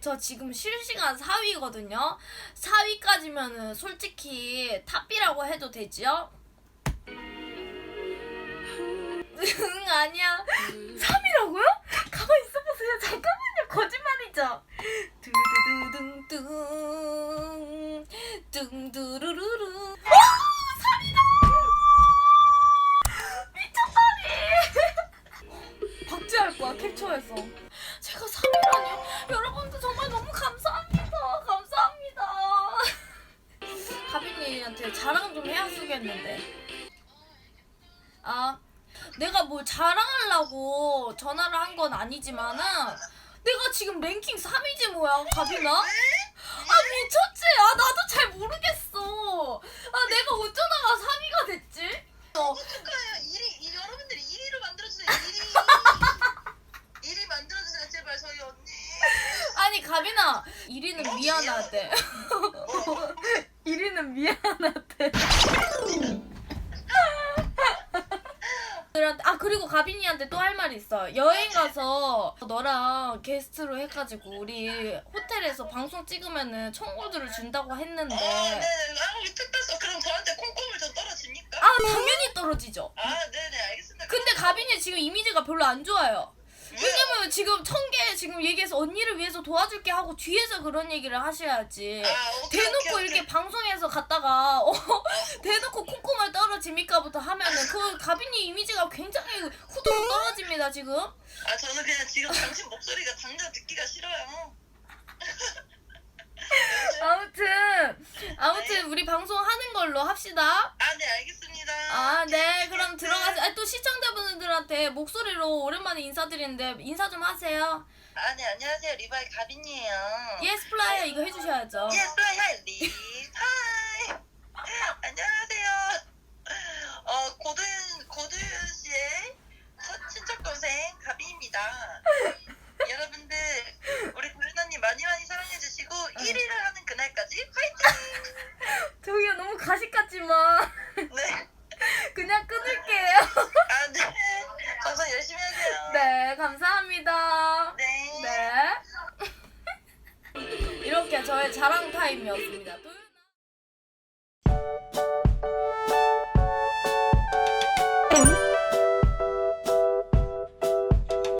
저 지금 실시간 4위거든요. 4위까지면은 솔직히 탑이라고 해도 되지요? 응 아니야. 3위라고요? 가만 있어보세요. 잠깐만요. 거짓말이죠. 두두두둥둥 둥두루루루. 오! 3위다! 미쳤다니! 박제할 거야 캡처해서. 제가 3위라니요? 여러분들 정말 너무 감사합니다. 감사합니다. 가빈이한테 자랑 좀 해야 쓰겠는데. 아, 내가 뭘 자랑하려고 전화를 한 건 아니지만은 내가 지금 랭킹 3위지 뭐야, 가빈아? 아 미쳤지? 아 나도 잘 모르겠어. 아 내가 어쩌다가 3위가 됐지? 어, 축하해요. 1위, 이, 여러분들이 1위로 만들어주세요. 1위. 1위 만들어주세요. 제발 저희 언니. 아니 가빈아 1위는 미안하대. 뭐, 1위는 미안하대. 아 그리고 가빈이한테 또 할 말이 있어. 여행 가서 너랑 게스트로 해가지고 우리 호텔에서 방송 찍으면은 청구들을 준다고 했는데 아, 네. 아, 특별서 그럼 저한테 콩콩을 좀 떨어집니까? 아 당연히 떨어지죠. 아, 네네, 알겠습니다. 근데 가빈이 지금 이미지가 별로 안 좋아요. 왜냐면 지금 천개 지금 얘기해서 언니를 위해서 도와줄게 하고 뒤에서 그런 얘기를 하셔야지. 아, 오케이, 대놓고 오케이, 오케이. 이렇게 방송에서 갔다가 어, 대놓고 콩콩을 떨어집니까부터 하면은 그 가빈이 이미지가 굉장히 후두둑 떨어집니다 지금. 아, 저는 그냥 지금 당신 목소리가 당장 듣기가 싫어요. 아무튼 아무튼 우리 방송 하는 걸로 합시다. 아, 네, 알겠습니다. 아 네 그럼 들어가세요. 아, 또 시청자분들한테 목소리로 오랜만에 인사드리는데 인사 좀 하세요. 아, 네, 안녕하세요. 리바이 가빈이에요. 예스 플라이어 이거 해주셔야죠. Hi, hi, Lee. Hi. 안녕하세요. 어, 고도윤, 고도윤 씨의 첫 친척 동생 가비입니다. 여러분들, 우리 고윤 언니 많이 많이 사랑해주시고, 1위를 하는 그날까지 화이팅! 저기요 너무 가식 같지만 네. 그냥 끊을게요. 아, 네. 방송 열심히 하세요. 네 감사합니다. 네. 네. 이렇게 저의 자랑 타임이었습니다. 또